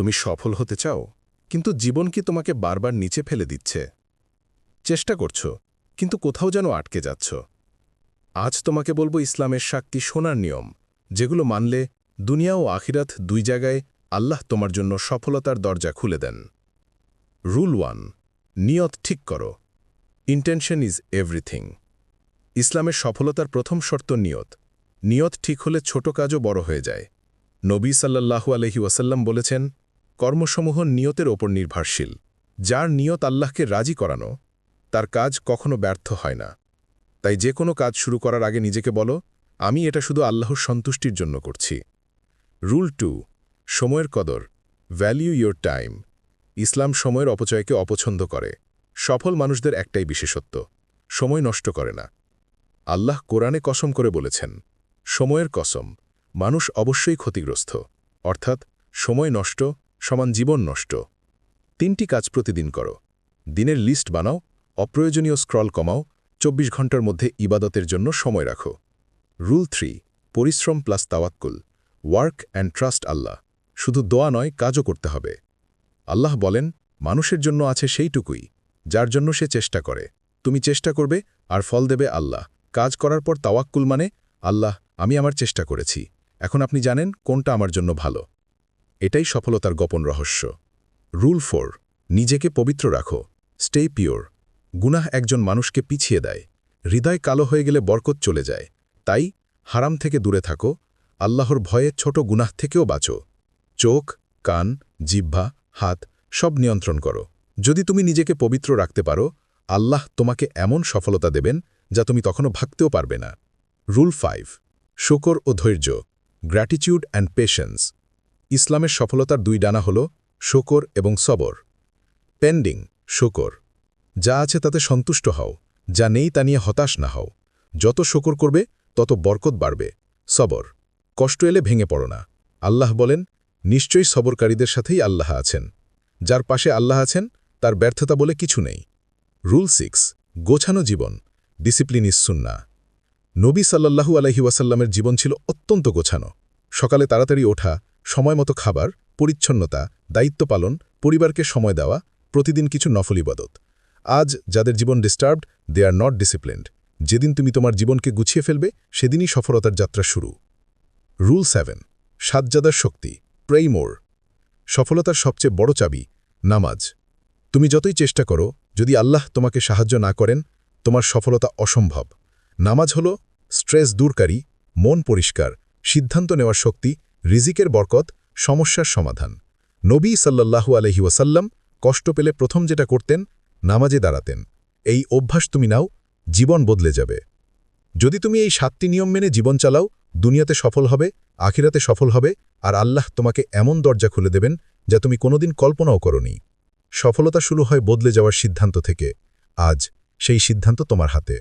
তুমি সফল হতে চাও, কিন্তু জীবন কি তোমাকে বারবার নিচে ফেলে দিচ্ছে? চেষ্টা করছ, কিন্তু কোথাও যেন আটকে যাচ্ছ। আজ তোমাকে বলব ইসলামের সাক্ষী সোনার নিয়ম, যেগুলো মানলে দুনিয়া ও আখিরাত দুই জায়গায় আল্লাহ তোমার জন্য সফলতার দরজা খুলে দেন। রুল ওয়ান, নিয়ত ঠিক করো। Intention is everything. ইসলামের সফলতার প্রথম শর্ত নিয়ত। নিয়ত ঠিক হলে ছোট কাজও বড় হয়ে যায়। নবী সাল্লাল্লাহু আলহি ওয়াসাল্লাম বলেছেন কর্মসমূহ নিয়তের ওপর নির্ভরশীল, যার নিয়ত আল্লাহকে রাজি করানো, তার কাজ কখনো ব্যর্থ হয় না। তাই যে কোনো কাজ শুরু করার আগে নিজেকে বলো, আমি এটা শুধু আল্লাহর সন্তুষ্টির জন্য করছি। রুল টু সময়ের কদর ভ্যালিউ ইয়োর টাইম ইসলাম সময়ের অপচয়কে অপছন্দ করে। সফল মানুষদের একটাই বিশেষত্ব, সময় নষ্ট করে না। আল্লাহ কোরআনে কসম করে বলেছেন, সময়ের কসম, মানুষ অবশ্যই ক্ষতিগ্রস্ত। অর্থাৎ, সময় নষ্ট সমান জীবন নষ্ট। তিনটি কাজ প্রতিদিন করো। দিনের লিস্ট বানাও, অপ্রয়োজনীয় স্ক্রল কমাও, চব্বিশ ঘণ্টার মধ্যে ইবাদতের জন্য সময় রাখো। রুল থ্রি, পরিশ্রম প্লাস তাওয়াক্কুল, ওয়ার্ক অ্যান্ড ট্রাস্ট আল্লাহ। শুধু দোয়া নয়, কাজও করতে হবে। আল্লাহ বলেন, মানুষের জন্য আছে সেইটুকুই, যার জন্য সে চেষ্টা করে। তুমি চেষ্টা করবে আর ফল দেবে আল্লাহ। কাজ করার পর তাওয়াক্কুল মানে আল্লাহ, আমি আমার চেষ্টা করেছি। এখন আপনি জানেন কোনটা আমার জন্য ভালো। এটাই সফলতার গোপন রহস্য। রুল ফোর, নিজেকে পবিত্র রাখো। Stay pure. গুনাহ একজন মানুষকে পিছিয়ে দেয়। হৃদয় কালো হয়ে গেলে বরকত চলে যায়। তাই হারাম থেকে দূরে থাকো। আল্লাহর ভয়ে ছোট গুনাহ থেকেও বাঁচো। চোখ, কান, জিহ্বা, হাত সব নিয়ন্ত্রণ করো। যদি তুমি নিজেকে পবিত্র রাখতে পারো, আল্লাহ তোমাকে এমন সফলতা দেবেন যা তুমি তখনও ভাবতেও পারবে না। রুল ফাইভ, শকর ও ধৈর্য। Gratitude and patience. ইসলামের সফলতার দুই ডানা হল শকর এবং সবর। পেন্ডিং শকর। যা আছে তাতে সন্তুষ্ট হও, যা নেই তা নিয়ে হতাশ না হও। যত শকর করবে, তত বরকত বাড়বে। সবর। কষ্ট এলে ভেঙে পড়ো না। আল্লাহ বলেন, নিশ্চয়ই সবরকারীদের সাথেই আল্লাহ আছেন। যার পাশে আল্লাহ আছেন, তার ব্যর্থতা বলে কিছু নেই। রুল সিক্স গোছানো জীবন। ডিসিপ্লিন ইসুন্না নবী সাল্লাল্লাহু আলহি ওয়াসাল্লামের জীবন ছিল অত্যন্ত গোছানো। সকালে তাড়াতাড়ি ওঠা সময়মতো খাবার, পরিচ্ছন্নতা, দায়িত্ব পালন, পরিবারকে সময় দেওয়া, প্রতিদিন কিছু নফল আজ যাদের জীবন disturbed they are not disciplined যেদিন তুমি তোমার জীবনকে গুছিয়ে ফেলবে, সেদিনই সফলতার যাত্রা শুরু। রুল সেভেন সাজ্জাদার শক্তি প্রেইমোর সফলতার সবচেয়ে বড় চাবি, নামাজ। তুমি যতই চেষ্টা করো, যদি আল্লাহ তোমাকে সাহায্য না করেন, তোমার সফলতা অসম্ভব। নামাজ হল স্ট্রেস দূরকারী, মন পরিষ্কার, সিদ্ধান্ত নেওয়ার শক্তি রিজিকের বরকত, সমস্যার সমাধান। নবী সাল্লাল্লাহু আলহি ওয়াসাল্লাম কষ্ট পেলে প্রথম যেটা করতেন, নামাজে দাঁড়াতেন। এই অভ্যাস তুমি নাও, জীবন বদলে যাবে। যদি তুমি এই সাতটি নিয়ম মেনে জীবন চালাও, দুনিয়াতে সফল হবে, আখিরাতে সফল হবে, আর আল্লাহ তোমাকে এমন দরজা খুলে দেবেন যা তুমি কোনোদিন কল্পনাও করনি। সফলতা শুরু হয় বদলে যাওয়ার সিদ্ধান্ত থেকে। আজ সেই সিদ্ধান্ত তোমার হাতে।